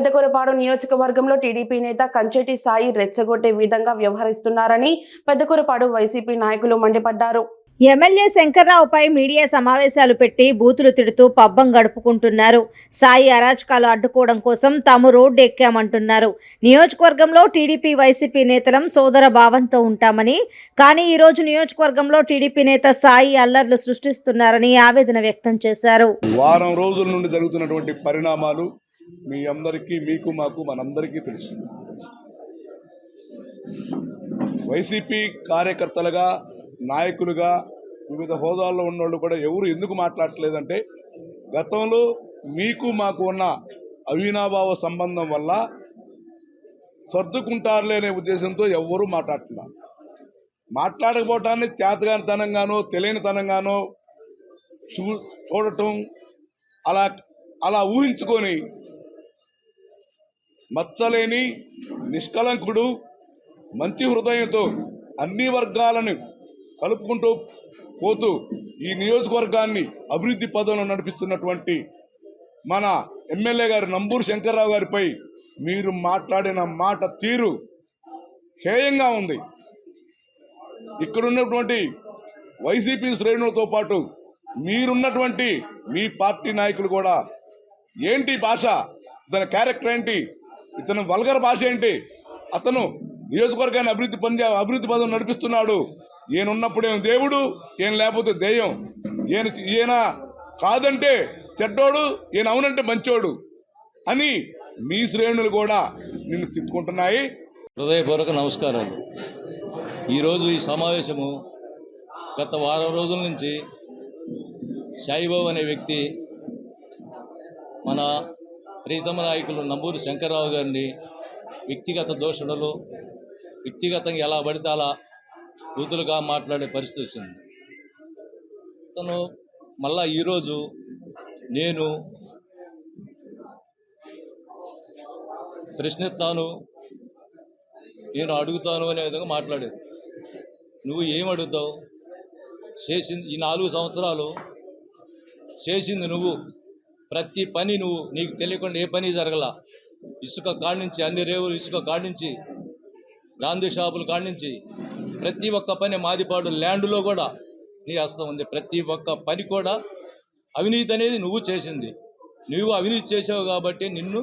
పెద్దకూరపాడు నియోజకవర్గంలో టీడీపీ నేత కంచెటి సాయి రెచ్చగొట్టే విధంగా వ్యవహరిస్తున్నారని పెద్దకూరపాడు వైసీపీ నాయకులు మండిపడ్డారు. ఎమ్మెల్యే శంకర్రావుపై మీడియా సమావేశాలు పెట్టి బూతులు తిడుతూ పబ్బం గడుపుకుంటున్నారు. సాయి అరాచకాలు అడ్డుకోవడం కోసం తాము రోడ్డు ఎక్కామంటున్నారు నియోజకవర్గంలో టీడీపీ వైసీపీ నేతలం సోదర భావంతో ఉంటామని కానీ ఈరోజు నియోజకవర్గంలో టీడీపీ నేత సాయి అల్లర్లు సృష్టిస్తున్నారని ఆవేదన వ్యక్తం చేశారు. వారం రోజుల నుండి జరుగుతున్నటువంటి పరిణామాలు మీ అందరికీ మీకు మాకు మనందరికీ తెలుసు. వైసీపీ కార్యకర్తలుగా నాయకులుగా వివిధ హోదాల్లో ఉన్నోళ్ళు కూడా ఎవరు ఎందుకు మాట్లాడట్లేదంటే గతంలో మీకు మాకు ఉన్న అవినాభావ సంబంధం వల్ల సర్దుకుంటారులే అనే ఉద్దేశంతో ఎవ్వరూ మాట్లాడుతున్నారు మాట్లాడకపోవటాన్ని చేతగానితనంగానో తెలియనితనంగానో చూ చూడటం అలా అలా ఊహించుకొని మచ్చలేని నిష్కలంకుడు మంచి హృదయంతో అన్ని వర్గాలను కలుపుకుంటూ పోతూ ఈ నియోజకవర్గాన్ని అభివృద్ధి పదంలో నడిపిస్తున్నటువంటి మన ఎమ్మెల్యే గారు నంబూరు శంకర్రావు గారిపై మీరు మాట్లాడిన మాట తీరు హేయంగా ఉంది. ఇక్కడ ఉన్నటువంటి వైసీపీ శ్రేణులతో పాటు మీరున్నటువంటి మీ పార్టీ నాయకులు కూడా ఏంటి భాష? దాని క్యారెక్టర్ ఏంటి? ఇతను వల్గర్ భాష ఏంటి? అతను నియోజకవర్గాన్ని అభివృద్ధి పొందే అభివృద్ధి పదం నడిపిస్తున్నాడు. ఈయన ఉన్నప్పుడేమో దేవుడు ఈయన లేకపోతే దెయ్యం. ఈయన ఈయన కాదంటే చెడ్డోడు ఈయన అవునంటే మంచోడు అని మీ శ్రేణులు కూడా నిన్ను తిట్టుకుంటున్నాయి. హృదయపూర్వక నమస్కారాలు. ఈరోజు ఈ సమావేశము గత వారం రోజుల నుంచి సాయిబాబు అనే వ్యక్తి మన ప్రీతమ నాయకులు నంబూరి శంకర్రావు గారిని వ్యక్తిగత దోషణలు వ్యక్తిగతంగా ఎలా పడితే అలా కూతులుగా మాట్లాడే పరిస్థితి వచ్చింది. తను మళ్ళా ఈరోజు నేను ప్రశ్నిస్తాను నేను అడుగుతాను అనే విధంగా మాట్లాడేది నువ్వు ఏం అడుగుతావు? చేసింది ఈ నాలుగు సంవత్సరాలు చేసింది నువ్వు. ప్రతి పని నువ్వు నీకు తెలియకుండా ఏ పని జరగల. ఇసుక కాడి నుంచి అన్ని రేవులు ఇసుక కాడి నుంచి గాంధీ షాపుల కాడి నుంచి ప్రతి ఒక్క పని మాదిపాడు ల్యాండ్లో కూడా నీ హస్తం ఉంది. ప్రతి ఒక్క పని కూడా అవినీతి అనేది నువ్వు చేసింది. నువ్వు అవినీతి చేసావు కాబట్టి నిన్ను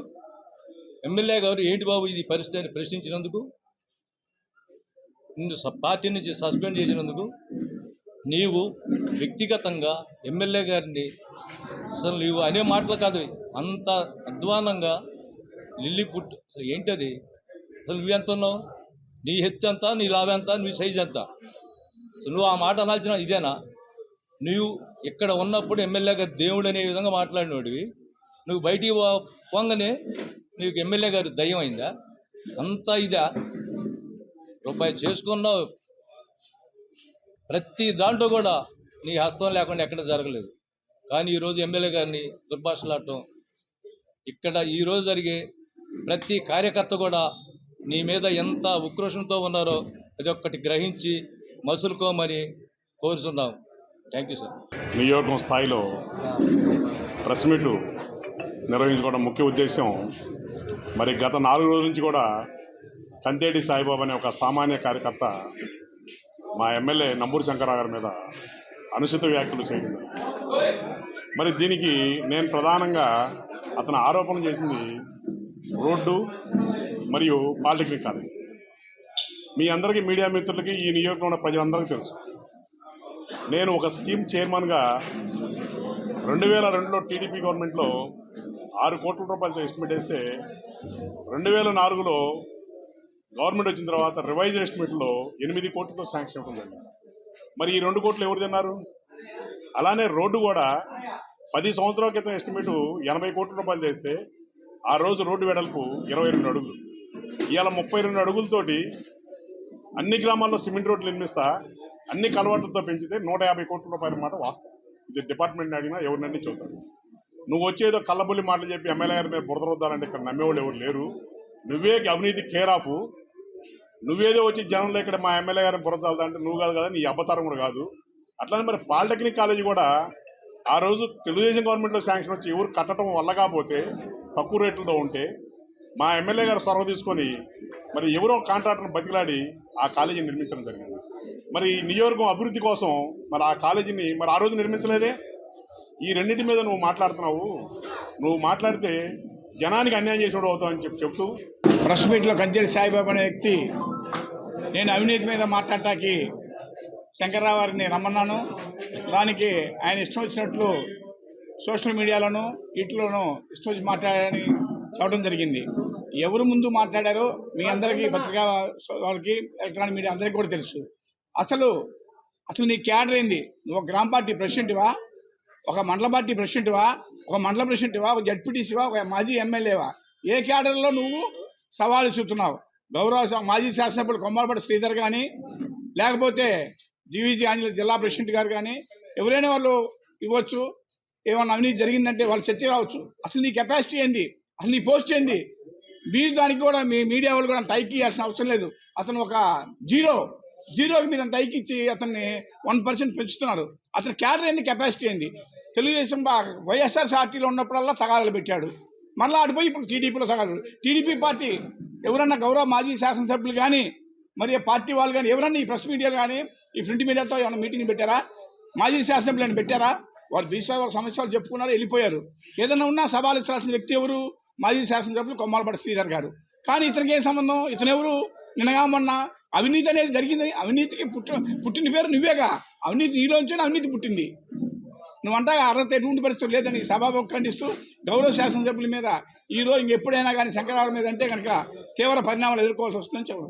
ఎమ్మెల్యే గారు ఏంటి బాబు ఇది పరిస్థితి అని ప్రశ్నించినందుకు నిన్ను స- పార్టీ నుంచి సస్పెండ్ చేసినందుకు నీవు వ్యక్తిగతంగా ఎమ్మెల్యే గారిని అసలు నీవు అనే మాటలు కాదు అంత అధ్వానంగా లిల్లీ పుట్ అసలు ఏంటది? అసలు నువ్వెంత ఉన్నావు? నీ ఎత్తు ఎంత? నీ లాభం ఎంత? నీ సైజ్ ఎంత? అసలు నువ్వు ఆ మాట అనాల్సిన ఇదేనా? నువ్వు ఇక్కడ ఉన్నప్పుడు ఎమ్మెల్యే గారు దేవుడు అనే విధంగా మాట్లాడినోడివి. నువ్వు బయటికి పో- నీకు ఎమ్మెల్యే గారు దయ్యం అయిందా? అంతా ఇదా? రూపాయి చేసుకున్నావు. ప్రతి దాంట్లో కూడా నీ హస్తం లేకుండా ఎక్కడ జరగలేదు. కానీ ఈరోజు ఎమ్మెల్యే గారిని దుర్భాషలాడటం ఇక్కడ ఈరోజు జరిగే ప్రతి కార్యకర్త కూడా నీ మీద ఎంత ఉక్రోషంతో ఉన్నారో అది ఒక్కటి గ్రహించి మసులుకోమని కోరుతున్నాం థ్యాంక్ యూ సార్. నియోజకం స్థాయిలో ప్రెస్ మీటు నిర్వహించుకోవడం ముఖ్య ఉద్దేశం మరి గత నాలుగు రోజుల నుంచి కూడా కంతేటి సాయిబాబు అనే ఒక సామాన్య కార్యకర్త మా ఎమ్మెల్యే నంబూరి శంకరరావు గారి మీద అనుచిత వ్యాఖ్యలు చేయడం మరి దీనికి నేను ప్రధానంగా అతను ఆరోపణ చేసింది రోడ్డు మరియు పాలిటెక్నిక్ కాలేజ్. మీ అందరికీ మీడియా మిత్రులకి ఈ నియోజకవర్గంలో ఉన్న ప్రజలందరికీ తెలుసు. నేను ఒక స్కీమ్ చైర్మన్గా రెండు వేల రెండులో టీడీపీ గవర్నమెంట్లో ఆరు కోట్ల రూపాయలతో ఎస్టిమేట్ వేస్తే రెండు వేల నాలుగులో గవర్నమెంట్ వచ్చిన తర్వాత రివైజ్ ఎస్టిమేట్లో ఎనిమిది కోట్లతో శాంక్షన్ అవుతుందండి మరి ఈ రెండు కోట్లు ఎవరు తిన్నారు? అలానే రోడ్డు కూడా పది సంవత్సరాల క్రితం ఎస్టిమేటు ఎనభై కోట్ల రూపాయలు చేస్తే ఆ రోజు రోడ్డు వెడల్పు ఇరవై రెండు అడుగులు. ఇవాళ ముప్పై రెండు అడుగులతోటి అన్ని గ్రామాల్లో సిమెంట్ రోడ్లు నిర్మిస్తా అన్ని కలవాట్లతో పెంచితే నూట యాభై కోట్ల రూపాయల మాట వాస్తవం. ఇది డిపార్ట్మెంట్ అడిగినా ఎవరినన్నీ చెబుతారు. నువ్వు వచ్చేదో కళ్ళబుల్లి మాటలు చెప్పి ఎమ్మెల్యే గారి మీద బురద రుద్దాలంటే ఇక్కడ నమ్మేవాళ్ళు ఎవరు లేరు. నువ్వే అవినీతి కేర్ ఆఫ్. నువ్వేదో వచ్చి జనంలో ఇక్కడ మా ఎమ్మెల్యే గారిని బురద చల్లుతా నువ్వు కాదు కదా నీ అబ్బతారం కూడా కాదు. అట్లానే మరి పాలిటెక్నిక్ కాలేజీ కూడా ఆ రోజు తెలుగుదేశం గవర్నమెంట్లో శాంక్షన్ వచ్చి ఎవరు కట్టడం వల్ల కాకపోతే తక్కువ రేట్లతో ఉంటే మా ఎమ్మెల్యే గారు సొరవ తీసుకొని మరి ఎవరో కాంట్రాక్టర్ని బతికిలాడి ఆ కాలేజీని నిర్మించడం జరిగింది. మరి ఈ నియోజకవర్గం అభివృద్ధి కోసం మరి ఆ కాలేజీని మరి ఆ రోజు నిర్మించలేదే? ఈ రెండింటి మీద నువ్వు మాట్లాడుతున్నావు. నువ్వు మాట్లాడితే జనానికి అన్యాయం చేసినోడు అవుతావు అని చెప్పి చెప్తూ ప్రెస్ మీట్లో కంచేరి సాయిబాబా అనే వ్యక్తి నేను అవినీతి మీద మాట్లాడటానికి శంకర్రావు గారిని రమ్మన్నాను. దానికి ఆయన ఇష్టం వచ్చినట్లు సోషల్ మీడియాలోను ఇట్లోనూ ఇష్టం వచ్చి మాట్లాడాలని చెప్పడం జరిగింది. ఎవరు ముందు మాట్లాడారో మీ అందరికీ పత్రికా వాళ్ళకి ఎలక్ట్రానిక్ మీడియా అందరికీ కూడా తెలుసు. అసలు అసలు నీ క్యాడర్ ఏంది? నువ్వు ఒక గ్రామ పార్టీ ప్రెసిడెంట్వా ఒక మండల పార్టీ ప్రెసిడెంట్వా ఒక మండల ప్రెసిడెంట్వా ఒక జడ్పీటీసీవా ఒక మాజీ ఎమ్మెల్యేవా ఏ క్యాడర్లో నువ్వు సవాలు చూస్తున్నావు గౌరవ మాజీ శాసనసభ్యులు కొమ్మలపాటి శ్రీధర్ కానీ లేకపోతే జీవీజీ ఆంజనేయ జిల్లా ప్రెసిడెంట్ గారు కానీ ఎవరైనా వాళ్ళు ఇవ్వచ్చు. ఏమన్నా అవినీతి జరిగిందంటే వాళ్ళు చర్చ రావచ్చు అసలు నీ కెపాసిటీ ఏంది? అసలు నీ పోస్ట్ ఏంది? మీరు దానికి కూడా మీ మీడియా వాళ్ళు కూడా టైకి ఇవ్వాల్సిన అవసరం లేదు. అతను ఒక జీరో. జీరోకి మీరు టైకి ఇచ్చి అతన్ని వన్ పర్సెంట్ పెంచుతున్నారు. అతని క్యాడర్ ఏంది? కెపాసిటీ ఏంది? తెలుగుదేశం వైఎస్ఆర్ పార్టీలో ఉన్నప్పుడల్లా తగాదాలు పెట్టాడు. మళ్ళీ ఆడిపోయి ఇప్పుడు టీడీపీలో తగాదాలు టీడీపీ పార్టీ ఎవరన్నా గౌరవ మాజీ శాసనసభ్యులు కానీ మరి పార్టీ వాళ్ళు కానీ ఎవరన్నా ఈ ప్రెస్ మీడియా కానీ ఈ ప్రింట్ మీడియాతో ఏమైనా మీటింగ్ పెట్టారా? మాజీ శాసనసభ్యులను పెట్టారా? వారు బీసీ వారి సమస్యలు చెప్పుకున్నారు వెళ్ళిపోయారు. ఏదైనా ఉన్నా సవాలు ఇస్తాల్సిన వ్యక్తి ఎవరు? మాజీ శాసనసభ్యులు కొమ్మాలపడి శ్రీధర్ గారు. కానీ ఇతనికి ఏం సంబంధం? ఇతనెవరు ఎవరు? నిన్నగా మొన్న అవినీతి అనేది జరిగింది. అవినీతికి పుట్టిన పుట్టిన పేరు నువ్వేగా? అవినీతి నీలోంచే అవినీతి పుట్టింది. నువ్వంటా అర్హత ఎటువంటి పరిస్థితులు లేదని సభాముఖం ఖండిస్తూ గౌరవ శాసనసభ్యుల మీద ఈ రోజు ఇంకెప్పుడైనా కానీ శంకరరావు మీద అంటే కనుక తీవ్ర పరిణామాలు ఎదుర్కోవాల్సి వస్తుందని చెప్పారు